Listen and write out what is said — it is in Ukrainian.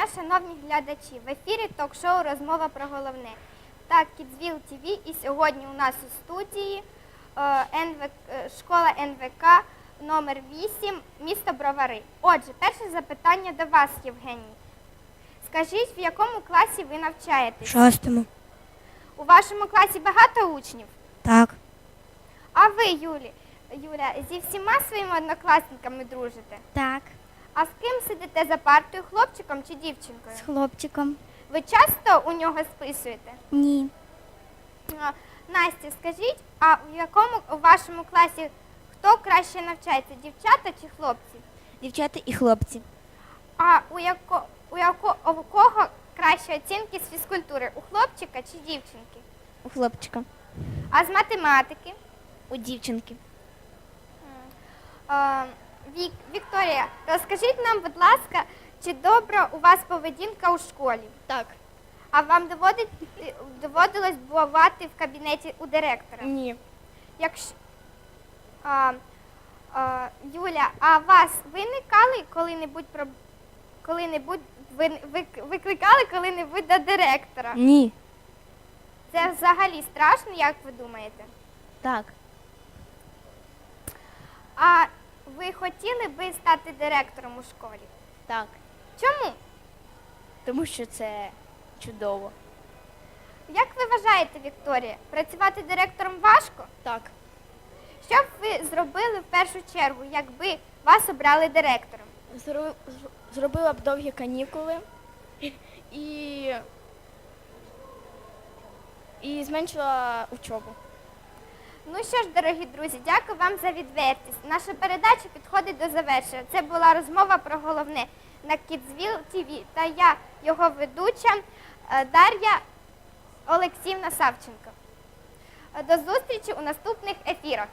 дня, шановні глядачі. В ефірі ток-шоу Розмова про головне. Так, Кідзвіл ТВ. І сьогодні у нас у студії е, НВ, е, школа НВК номер 8 місто Бровари. Отже, перше запитання до вас, Євгеній. Скажіть, в якому класі ви навчаєтесь? Шостому. У вашому класі багато учнів? Так. А ви, Юлі, Юля, зі всіма своїми однокласниками дружите? Так. Сидите за партою, хлопчиком чи дівчинкою? З хлопчиком. Ви часто у нього списуєте? Ні. А, Настя, скажіть, а в якому у вашому класі хто краще навчається, дівчата чи хлопці? Дівчата і хлопці. А у, яко, у, яко, у кого кращі оцінки з фізкультури? У хлопчика чи дівчинки? У хлопчика. А з математики? У дівчинки. А, Вік, Вікторія, розкажіть нам, будь ласка, чи добра у вас поведінка у школі? Так. А вам доводить, доводилось бувати в кабінеті у директора? Ні. Якщо а, а, Юля, а вас виникали коли-небудь про коли-небудь ви, ви, викликали коли-небудь до директора? Ні. Це взагалі страшно, як ви думаєте? Так. А ви хотіли би стати директором у школі? Так. Чому? Тому що це чудово. Як ви вважаєте, Вікторія, працювати директором важко? Так. Що б ви зробили в першу чергу, якби вас обрали директором? Зробила б довгі канікули і, і зменшила учобу. Ну що ж, дорогі друзі, дякую вам за відвертість. Наша передача підходить до завершення. Це була розмова про головне на Kidsville TV та я, його ведуча е, Дар'я Олексіївна Савченко. До зустрічі у наступних ефірах.